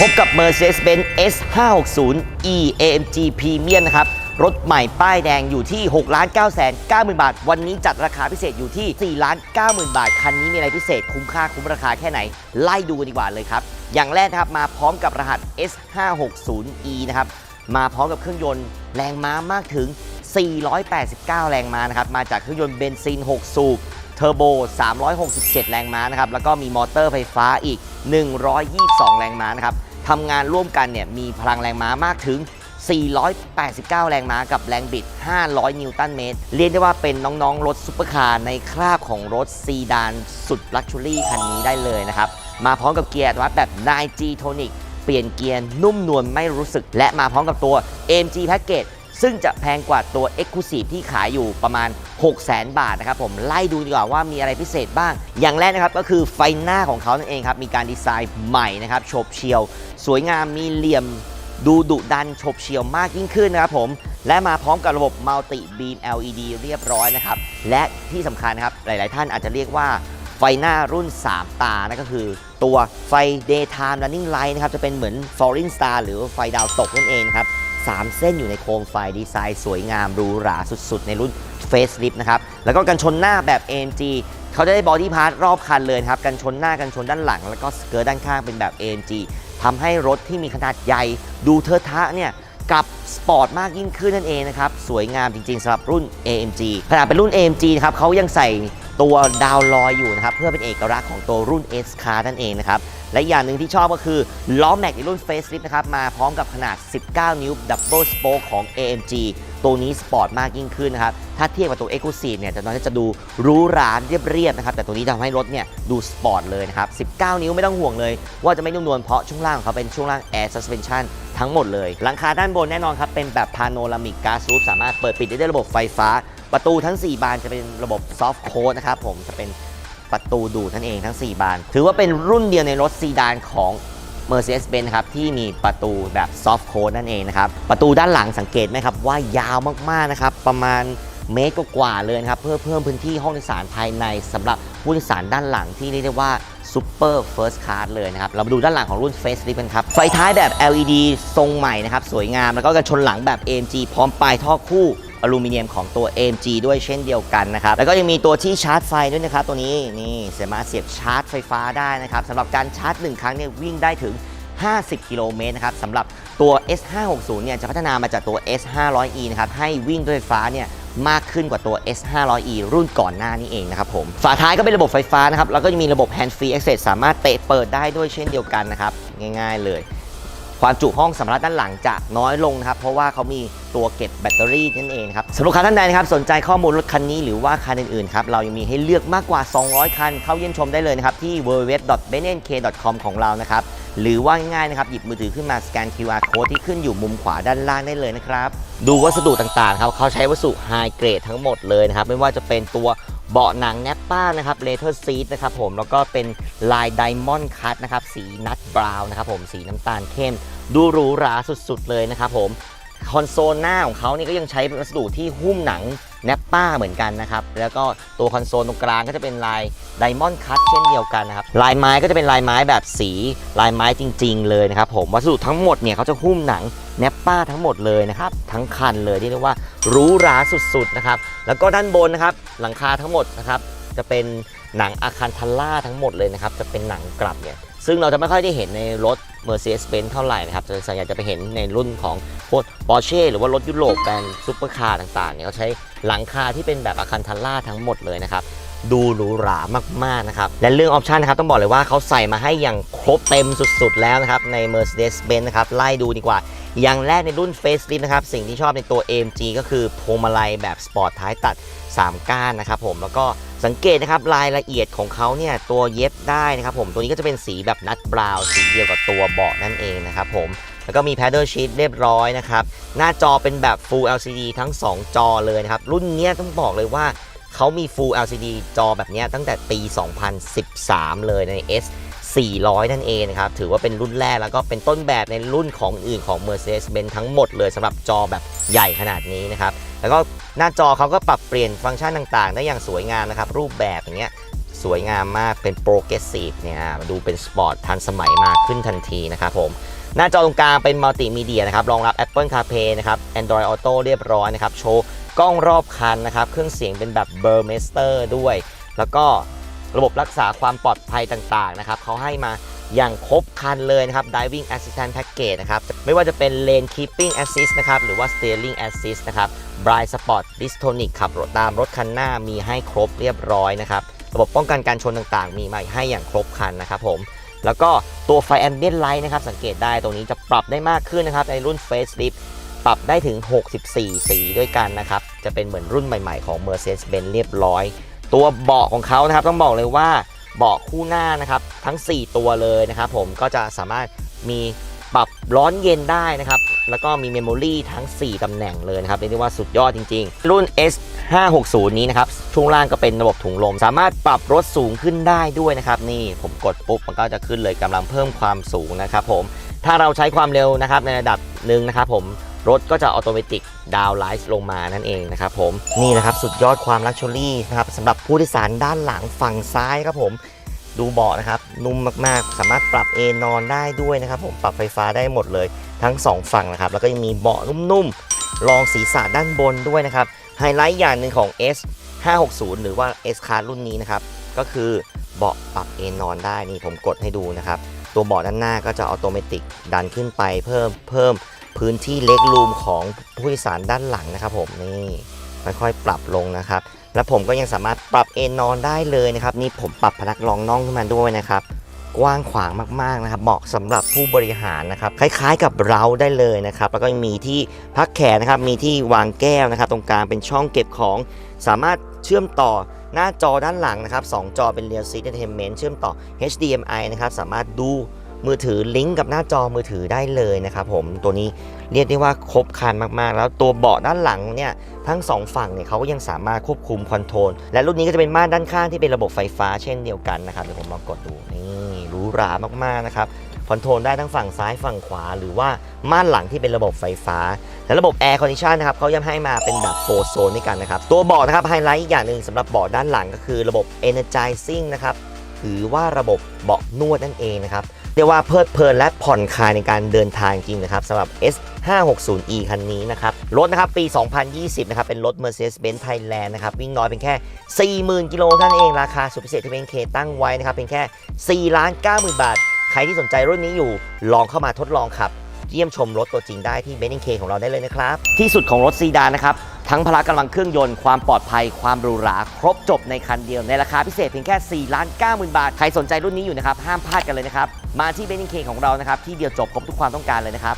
พบกับ Mercedes-Benz S560 e AMG Premium นะครับ รถใหม่ป้ายแดงอยู่ที่ 6 9 9 0 0 0 บาท วันนี้จัดราคาพิเศษอยู่ที่ 4 9 0 0 0 0 บาท คันนี้มีอะไรพิเศษคุ้มค่าคุ้มราคาแค่ไหน ไล่ดูกันดีกว่าเลยครับ อย่างแรกนะครับ มาพร้อมกับรหัส S560e นะครับ มาพร้อมกับเครื่องยนต์แรงม้ามากถึง 489 แรงม้านะครับ มาจากเครื่องยนต์เบนซิน 6 สูบ เทอร์โบ 367 แรงม้านะครับ แล้วก็มีมอเตอร์ไฟฟ้าอีก 122 แรงม้านะครับทำงานร่วมกันเนี่ยมีพลังแรงม้ามากถึง 489 แรงม้ากับแรงบิด 500 นิวตันเมตร เรียกได้ว่าเป็นน้องๆ รถซุปเปอร์คาร์ในคราบของรถซีดานสุดลักชัวรี่คันนี้ได้เลยนะครับ มาพร้อมกับเกียร์อัตโนมัติแบบ 9G Tonic เปลี่ยนเกียร์นุ่มนวลไม่รู้สึก และมาพร้อมกับตัว AMG Package ซึ่งจะแพงกว่าตัว Exclusive ที่ขายอยู่ประมาณ 600,000บาทนะครับผมไล่ดูดีกว่าว่ามีอะไรพิเศษบ้าง อย่างแรกนะครับก็คือไฟหน้าของเขานั่นเองครับมีการดีไซน์ใหม่นะครับโฉบเฉียว สวยงามมีเหลี่ยมดูดุดันโฉบเฉียวมากยิ่งขึ้นนะครับผมและมาพร้อมกับระบบ Multi Beam LED เรียบร้อยนะครับและที่สำคัญนะครับหลาย ๆ ท่านอาจจะเรียกว่าไฟหน้ารุ่น 3 ตานั่นก็คือตัวไฟ Daytime Running Light นะครับจะเป็นเหมือน Falling Star หรือไฟดาวตกนั่นเองครับ 3 เส้นอยู่ในโคมไฟดีไซน์สวยงามหรูหราสุดๆ ในรุ่น Facelift นะครับ แล้วก็กันชนหน้าแบบ AMG เขาจะได้บอดี้พาร์ทรอบคันเลยครับ กันชนหน้ากันชนด้านหลัง แล้วก็สเกิร์ตด้านข้างเป็นแบบ AMG ทำให้รถที่มีขนาดใหญ่ดูเทอะทะเนี่ยกับสปอร์ตมากยิ่งขึ้นนั่นเองนะครับ สวยงามจริงๆสำหรับรุ่น AMG ขนาดเป็นรุ่น AMG นะครับเขายังใส่ตัวดาวลอยอยู่นะครับ เพื่อเป็นเอกลักษณ์ของตัวรุ่น S Car นั่นเองนะครับ และอย่างหนึ่งที่ชอบก็คือ ล้อแม็กในรุ่น Facelift นะครับ มาพร้อมกับขนาด 19 นิ้ว Double Spoke ของ AMG ตัวนี้สปอร์ตมากยิ่งขึ้นนะครับ ถ้าเทียบกับตัว e c l u s i v e เนี่ยจะน้อยจะดูรูหราเรียบๆนะครับ แต่ตัวนี้ทำให้รถเนี่ยดูสปอร์ตเลยนะครับ 19 นิ้วไม่ต้องห่วงเลย ว่าจะไม่นุ่มนวลเพราะช่วงล่างของเขาเป็นช่วงล่าง Air Suspension ทั้งหมดเลย หลังคาด้านบนแน่นอนครับ เป็นแบบ Panoramic Glass Roof สามารถเปิดปิดได้ด้วยระบบไฟฟ้า ประตูทั้ง 4 บานจะเป็นระบบ Soft Close นะครับผมจะเป็น ประตูดูดนั่นเองทั้ง 4 บาน ถือว่าเป็นรุ่นเดียวในรถซีดานของ Mercedes-Benz นะครับที่มีประตูแบบ soft close นั่นเองนะครับ ประตูด้านหลังสังเกตไหมครับ ว่ายาวมากๆนะครับ ประมาณเมตรกว่าเลยครับ เพื่อเพิ่มพื้นที่ห้องโดยสารภายในสำหรับผู้โดยสารด้านหลังที่เรียกได้ว่า Super First Class เลยนะครับ เรามาดูด้านหลังของรุ่น Facelift กันครับ ไฟท้ายแบบ LED ทรงใหม่นะครับ สวยงามแล้วก็กันชนหลังแบบ AMG พร้อมปลายท่อคู่ อลูมิเนียมของตัว AMG ด้วยเช่นเดียวกันนะครับ แล้วก็ยังมีตัวที่ชาร์จไฟด้วยนะครับ ตัวนี้นี่สามารถเสียบชาร์จไฟฟ้าได้นะครับสำหรับการชาร์จ 1 ครั้งเนี่ยวิ่งได้ถึง 50 กิโลเมตรนะครับสำหรับตัว S560 เนี่ยจะพัฒนามาจากตัว S500e นะครับให้วิ่งด้วยไฟฟ้าเนี่ยมากขึ้นกว่าตัว S500e รุ่นก่อนหน้านี้เองนะครับผม ฝาท้ายก็เป็นระบบไฟฟ้านะครับ แล้วก็จะมีระบบ Hand Free Access สามารถเตะเปิดได้ด้วยเช่นเดียวกันนะครับ ง่ายๆเลย ความจุห้องสำหรับด้านหลังจะน้อยลงนะครับ เพราะว่าเขามีตัวเก็บแบตเตอรี่นั่นเองครับสำหรับค้าท่านใดนะครับสนใจข้อมูลรถคันนี้หรือว่าคันอื่นๆครับเรายังมีให้เลือกมากกว่า 200 คัน เข้าเยี่ยมชมได้เลยนะครับที่ www.benenk.com ของเรานะครับหรือว่าง่ายๆนะครับหยิบมือถือขึ้นมาสแกน QR code ที่ขึ้นอยู่มุมขวาด้านล่างได้เลยนะครับดูวัสดุต่างๆครับเขาใช้วัสดุไฮเกรดทั้งหมดเลยนะครับไม่ว่าจะเป็นตัว เบาะหนังแนปป้านะครับเลเทอร์ซีดนะครับผมแล้วก็เป็นลายไดมอนด์คัตนะครับสีนัทบราวน์นะครับผมสีน้ำตาลเข้ม ดูหรูหราสุดๆเลยนะครับผมคอนโซลหน้าของเขานี่ก็ยังใช้วัสดุที่หุ้มหนัง แนปป้าเหมือนกันนะครับ แล้วก็ตัวคอนโซลตรงกลางก็จะเป็นลายไดมอนด์คัตเช่นเดียวกันนะครับ ลายไม้ก็จะเป็นลายไม้แบบสีลายไม้จริง ๆ เลยนะครับผมวัสดุทั้งหมดเนี่ยเขาจะหุ้มหนังแนปป้าทั้งหมดเลยนะครับ ทั้งคันเลยที่เรียกว่ารูหราสุดๆนะครับ แล้วก็ด้านบนนะครับหลังคาทั้งหมดนะครับจะเป็นหนังอาคันทัลล่าทั้งหมดเลยนะครับ จะเป็นหนังกลับเนี่ย ซึ่งเราจะไม่ค่อยได้เห็นในรถ Mercedes-Benz เท่าไหร่นะครับส่วนใหญ่จะไปเห็นในรุ่นของพวก Porsche หรือว่ารถยุโรปแบรนด์ซุปเปอร์คาร์ต่างๆเนี่ยเขาใช้หลังคาที่เป็นแบบอาคันทัลล่าทั้งหมดเลยนะครับ ดูหรูหรามากๆนะครับ และเรื่องออปชันนะครับต้องบอกเลยว่าเขาใส่มาให้อย่างครบเต็มสุดๆ แล้วนะครับ ใน Mercedes-Benz นะครับ ไล่ดูดีกว่า อย่างแรกในรุ่น Facelift นะครับ สิ่งที่ชอบในตัว AMG ก็คือพวงมาลัยแบบสปอร์ตท้ายตัด 3 ก้านนะครับผมแล้วก็สังเกตนะครับรายละเอียดของเขาเนี่ยตัวเย็บได้นะครับผมตัวนี้ก็จะเป็นสีแบบนัดบราวน์สีเดียวกับตัวเบาะนั่นเองนะครับผมแล้วก็มี paddle sheet เรียบร้อยนะครับ หน้าจอเป็นแบบ Full LCD ทั้ง 2 จอเลยนะครับ รุ่นนี้ต้องบอกเลยว่า เขามี Full LCD จอแบบนี้ตั้งแต่ปี 2013 เลยใน S 400 นั่นเองนะครับ ถือว่าเป็นรุ่นแรกแล้วก็เป็นต้นแบบในรุ่นของอื่นของ Mercedes-Benz ทั้งหมดเลยสำหรับจอแบบใหญ่ขนาดนี้นะครับ แล้วก็หน้าจอเขาก็ปรับเปลี่ยนฟังก์ชันต่างๆ ได้อย่างสวยงามนะครับ รูปแบบอย่างเงี้ยสวยงามมากเป็นโปรเกรสซีฟเนี่ยดูเป็นสปอร์ตทันสมัยมากขึ้นทันทีนะครับผม หน้าจอตรงกลางเป็นมัลติมีเดียนะครับรองรับ Apple CarPlay นะครับ Android Auto เรียบร้อยนะครับ โชว์กล้องรอบคันนะครับ เครื่องเสียงเป็นแบบ Burmester ด้วย แล้วก็ระบบรักษาความปลอดภัยต่างๆนะครับเขาให้มาอย่างครบครันเลยนะครับ Diving Assistant Package นะครับ ไม่ว่าจะเป็น Lane Keeping Assist นะครับ หรือว่า Steering Assist นะครับ Blind Spot Distonic ขับรถตามรถคันหน้ามีให้ครบเรียบร้อยนะครับ ระบบป้องกันการชนต่างๆ มีมาให้อย่างครบครันนะครับผม แล้วก็ตัวไฟแอมเบียนไลท์นะครับสังเกตได้ตรงนี้จะปรับได้มากขึ้นนะครับในรุ่น Facelift ปรับได้ถึง 64 สีด้วยกันนะครับ จะเป็นเหมือนรุ่นใหม่ๆของ Mercedes-Benz เรียบร้อย ตัวเบาะของเขานะครับต้องบอกเลยว่าเบาะคู่หน้านะครับทั้ง 4 ตัวเลยนะครับผมก็จะสามารถมีปรับร้อนเย็นได้นะครับ แล้วก็มีเมมโมรีทั้ง 4 ตำแหน่งเลยนะครับเรียกได้ว่าสุดยอดจริง ๆ รุ่น S 560 นี้นะครับ ช่วงล่างก็เป็นระบบถุงลม สามารถปรับรถสูงขึ้นได้ด้วยนะครับ นี่ผมกดปุ๊บมันก็จะขึ้นเลยกำลังเพิ่มความสูงนะครับผม ถ้าเราใช้ความเร็วนะครับในระดับหนึ่งนะครับผมรถก็จะอัตโนมัติดาวไลท์ลงมานั่นเองนะครับผมนี่นะครับสุดยอดความลักชัวรี่นะครับสำหรับผู้โดยสารด้านหลังฝั่งซ้ายครับผม ดูเบาะนะครับนุ่มมากๆ สามารถปรับเอนนอนได้ด้วยนะครับผมปรับไฟฟ้าได้หมดเลย ทั้ง 2 ฝั่งนะครับ แล้วก็ยังมีเบาะนุ่มๆรองศีรษะด้านบนด้วยนะครับ ไฮไลท์อย่างหนึ่งของ S 560 หรือว่า S Class รุ่นนี้นะครับ ก็คือเบาะปรับเอนนอนได้นี่ผมกดให้ดูนะครับ ตัวเบาะด้านหน้าก็จะอัตโนมัติดันขึ้นไปเพิ่มเพิ่มพื้นที่เล็กรูมของผู้โดยสารด้านหลังนะครับ ผมนี่ค่อยๆปรับลงนะครับ แล้วผมก็ยังสามารถปรับเอนนอนได้เลยนะครับ นี่ผมปรับพนักรองน่องขึ้นมาด้วยนะครับ กว้างขวางมากๆนะครับเหมาะสำหรับผู้บริหารนะครับคล้ายๆกับเราได้เลยนะครับแล้วก็ยังมีที่พักแขนนะครับมีที่วางแก้วนะครับตรงกลางเป็นช่องเก็บของ สามารถเชื่อมต่อหน้าจอด้านหลังนะครับสองจอเป็น Real Seat Entertainment เชื่อมต่อ HDMI นะครับสามารถดู มือถือลิงก์กับหน้าจอมือถือได้เลยนะครับผมตัวนี้เรียกได้ว่าครบครันมากๆ แล้วตัวเบาะด้านหลังเนี่ยทั้งสองฝั่งเนี่ยเขาก็ยังสามารถควบคุมคอนโทรลและรุ่นนี้ก็จะเป็นม่านด้านข้างที่เป็นระบบไฟฟ้าเช่นเดียวกันนะครับเดี๋ยวผมลองกดดูนี่หรูหรามากๆนะครับคอนโทรลได้ทั้งฝั่งซ้ายฝั่งขวา หรือว่าม่านหลังที่เป็นระบบไฟฟ้า และระบบแอร์คอนดิชันนะครับเขายังให้มาเป็นแบบโฟโซนด้วยกันนะครับ ตัวเบาะนะครับไฮไลท์อีกอย่างหนึ่งสำหรับเบาะด้านหลังก็คือระบบ Energizing นะครับหรือว่าระบบเบาะนวดนั่นเองนะครับ เรียกว่าเพลิดเพลินและผ่อนคลายในการเดินทางจริงนะครับสำหรับ S 560e คันนี้นะครับ รถนะครับ ปี 2020 นะครับ เป็นรถ Mercedes-Benz Thailand นะครับ วิ่งน้อยเป็นแค่ 40,000 กิโลเท่านั้นเอง ราคาสุดพิเศษที่เป็นเคตั้งไว้นะครับ เป็นแค่ 4 ล้าน 90,000 บาท ใครที่สนใจรุ่นนี้อยู่ ลองเข้ามาทดลองขับ เยี่ยมชมรถตัวจริงได้ที่เบนซ์เคของเราได้เลยนะครับ ที่สุดของรถซีดานนะครับ ทั้งพละกำลังเครื่องยนต์ ความปลอดภัย ความหรูหรา ครบจบในคันเดียว ในราคาพิเศษเพียงแค่ 4 ล้าน 90,000 บาท ใครสนใจรุ่นนี้อยู่นะครับ ห้ามพลาดกันเลยนะครับ มาที่เบนซ์เคของเรานะครับที่เดียวจบครบทุกความต้องการเลยนะครับ